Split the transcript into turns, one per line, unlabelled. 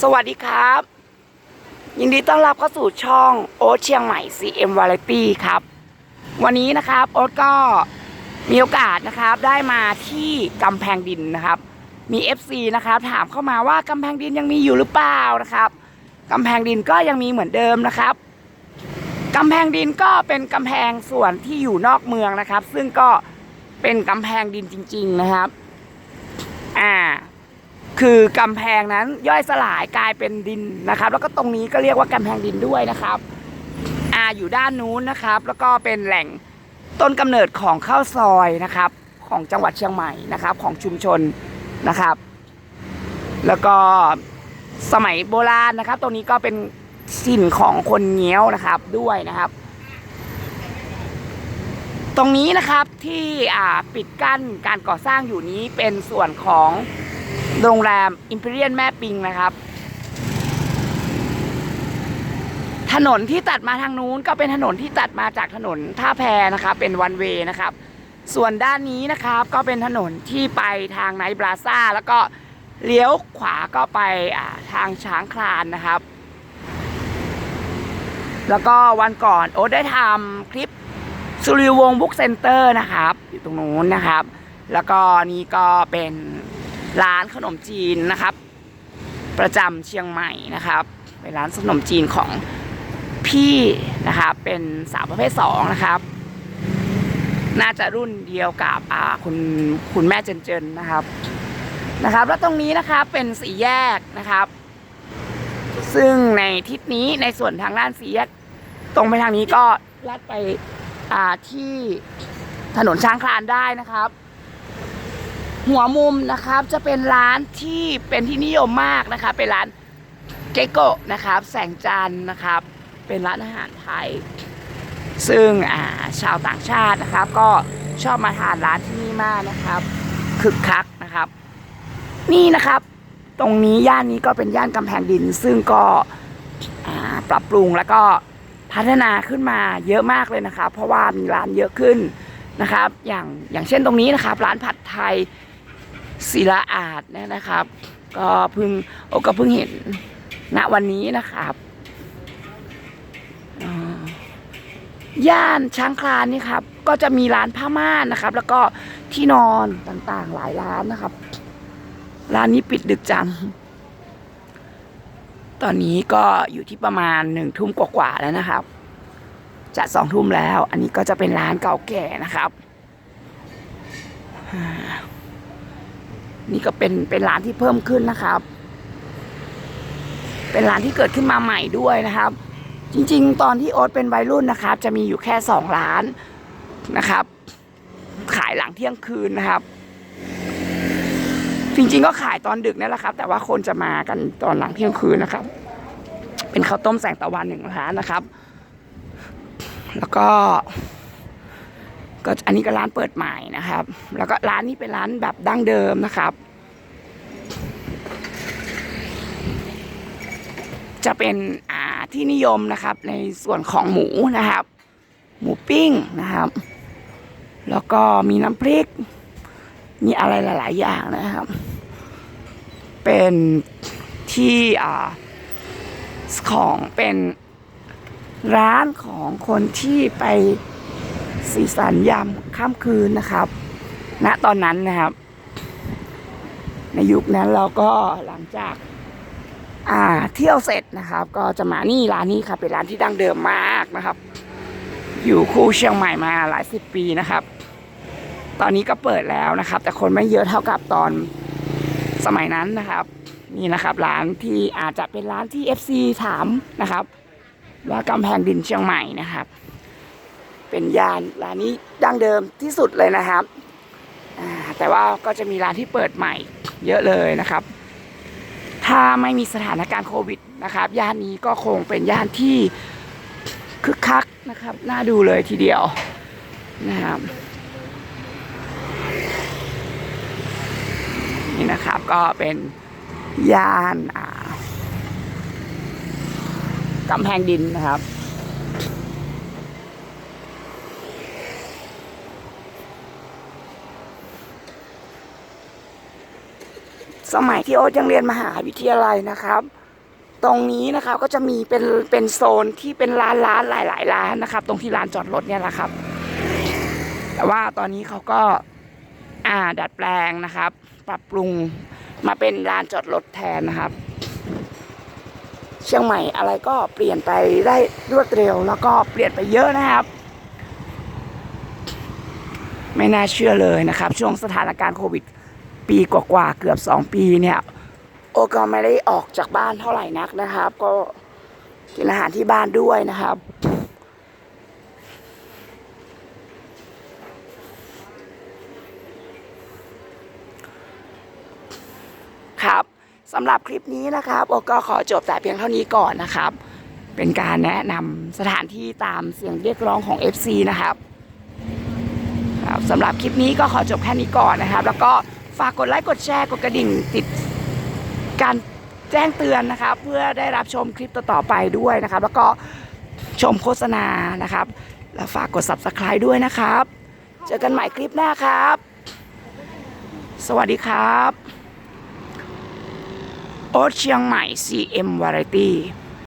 สวัสดีครับ ยินดีต้อนรับเข้าสู่ช่องโอ๊ตเชียงใหม่ CM Variety ครับ วันนี้นะครับโอ๊ตก็มีโอกาสนะครับได้มาที่กำแพงดินนะครับ มี FC นะครับถามเข้ามาว่ากำแพงดินยังมีอยู่หรือเปล่านะครับกำแพงดินก็ยังมีเหมือนเดิมนะครับกำแพงดินก็เป็นกำแพงส่วนที่อยู่นอกเมืองนะครับ ซึ่งก็เป็นกำแพงดินจริง ๆนะครับ อ่า คือกำแพงนั้นย่อยสลายกลายเป็นดินนะครับ แล้วก็ตรงนี้ก็เรียกว่ากำแพงดินด้วยนะครับอ่าอยู่ด้านนู้นนะครับ แล้วก็เป็นแหล่งต้นกำเนิดของข้าวซอยนะครับ ของจังหวัดเชียงใหม่นะครับ ของชุมชนนะครับ แล้วก็สมัยโบราณนะครับ ตรงนี้ก็เป็นสิ่นของคนเงี้ยวนะครับด้วยนะครับ ตรงนี้นะครับที่ปิดกั้นการก่อสร้างอยู่นี้เป็นส่วนของ โรงแรมอิมพีเรียนแม่ปิงนะครับ ถนนที่ตัดมาทางนู้นก็เป็นถนนที่ตัดมาจากถนนท่าแพนะครับเป็นวันเวนะครับ ส่วนด้านนี้นะครับก็เป็นถนนที่ไปทางไนบราซ่า แล้วก็เลี้ยวขวาก็ไปทางช้างคลานนะครับ แล้วก็วันก่อนโอ๊ตได้ทำคลิปสุริวงศ์บุ๊กเซ็นเตอร์นะครับ อยู่ตรงนู้นนะครับ แล้วก็นี่ก็เป็น ร้านขนมจีนนะครับ ประจำเชียงใหม่นะครับเป็นร้านขนมจีนของพี่นะครับเป็นสาวประเภทสองนะครับ น่าจะรุ่นเดียวกับคุณคุณแม่เจนเจนนะครับนะครับ แล้วตรงนี้นะครับเป็นสี่แยกนะครับ ซึ่งในทิศนี้ในส่วนทางด้านสี่แยก ตรงไปทางนี้ก็ลัดไปที่ถนนช้างคลานได้นะครับ หัวมุมนะครับจะเป็นร้านที่เป็นที่นิยมมากนะครับเป็นร้านเกโกะนะครับ แสงจันทร์นะครับ เป็นร้านอาหารไทย ซึ่งาชาวต่างชาตินะครับ ก็ชอบมาทานร้านที่นี่มากนะครับคึกคักนะครับ นี่นะครับ ตรงนี้ย่านนี้ก็เป็นย่านกำแพงดิน ซึ่งก็ปรับปรุงแล้วก็พัฒนาขึ้นมาเยอะมากเลยนะครับ เพราะว่ามีร้านเยอะขึ้นนะครับ อย่างอย่างเช่นตรงนี้นะครับ ร้านผัดไทย ศิลาอาดเนี่ยนะครับ ก็เพิ่งโอก็เพิ่งเห็นณวันนี้นะครับย่านช้างคลานนี่ครับ ก็จะมีร้านผ้าม่านนะครับ แล้วก็ที่นอนต่างๆหลายร้านนะครับ ร้านนี้ปิดดึกจัง ตอนนี้ก็อยู่ที่ประมาณหนึ่งทุ่มกว่าๆแล้วนะครับ จะสองทุ่มแล้ว อันนี้ก็จะเป็นร้านเก่าแก่นะครับ นี่ก็เป็นเป็นร้านที่เพิ่มขึ้นนะครับ เป็นร้านที่เกิดขึ้นมาใหม่ด้วยนะครับ จริง ๆ ตอนที่โอ๊ตเป็นวัยรุ่นนะครับ จะมีอยู่แค่สองร้านนะครับ ขายหลังเที่ยงคืนนะครับ จริง ๆ ก็ขายตอนดึกนั่แหละครับ แต่ว่าคนจะมากันตอนหลังเที่ยงคืนนะครับ เป็นข้าวต้มแสงตะวันหนึ่งร้านนะครับ แล้วก็ ก็อันนี้ก็ร้านเปิดใหม่นะครับ แล้วก็ร้านนี้เป็นร้านแบบดั้งเดิมนะครับ จะเป็นอ่าที่นิยมนะครับ ในส่วนของหมูนะครับ หมูปิ้งนะครับ แล้วก็มีน้ำพริก มีอะไรหลาย ๆ อย่างนะครับ เป็นที่อ่าของเป็นร้านของคนที่ไป สีสันยามค่ำคืนนะครับ ณตอนนั้นนะครับ ในยุคนั้นเราก็หลังจาก อ่าเที่ยวเสร็จนะครับ ก็จะมานี่ร้านนี้ครับ เป็นร้านที่ดังเดิมมากนะครับ อยู่คู่เชียงใหม่มาหลายสิบปีนะครับ ตอนนี้ก็เปิดแล้วนะครับ แต่คนไม่เยอะเท่ากับตอนสมัยนั้นนะครับนี่นะครับร้านที่อาจจะเป็นร้านที่ FC ถามนะครับ ว่ากำแพงดินเชียงใหม่นะครับ เป็นยานร้านนี้ดั้งเดิมที่สุดเลยนะครับแต่ว่าก็จะมีร้านที่เปิดใหม่เยอะเลยนะครับ ถ้าไม่มีสถานการณ์โควิดนะครับ ย่านนี้ก็คงเป็นย่านที่คึกคักนะครับน่าดูเลยทีเดียวนะครับนี่นะครับก็เป็นย่านอ่ากำแพงดินนะครับ สมัยที่โอ๊ตยังเรียนมหาวิทยาลัยนะครับ ตรงนี้นะครับก็จะมีเป็นเป็นโซนที่เป็นร้านร้านหลาย ๆ ร้านนะครับ ตรงที่ร้านจอดรถเนี่ยแหละครับ แต่ว่าตอนนี้เขาก็อ่าดัดแปลงนะครับ ปรับปรุงมาเป็นลานจอดรถแทนนะครับ เชียงใหม่อะไรก็เปลี่ยนไปได้รวดเร็ว แล้วก็เปลี่ยนไปเยอะนะครับ ไม่น่าเชื่อเลยนะครับ ช่วงสถานการณ์โควิด ปีกว่าๆเกือบ2ปีเนี่ย โอก็ไม่ได้ออกจากบ้านเท่าไหร่นักนะครับ ก็กินอาหารที่บ้านด้วยนะครับครับสำหรับคลิปนี้นะครับโอก็ขอจบแต่เพียงเท่านี้ก่อนนะครับ เป็นการแนะนำสถานที่ตามเสียงเรียกร้องของ FC นะครับครับสำหรับคลิปนี้ก็ขอจบแค่นี้ก่อนนะครับ แล้วก็ ฝากกดไลค์กดแชร์กดกระดิ่งติดการแจ้งเตือนนะครับเพื่อได้รับชมคลิปต่อๆไปด้วยนะครับ แล้วก็ชมโฆษณานะครับ แล้วฝากกด subscribe ด้วยนะครับ เจอกันใหม่คลิปหน้าครับ สวัสดีครับ โอ๊ตเชียงใหม่ CM Variety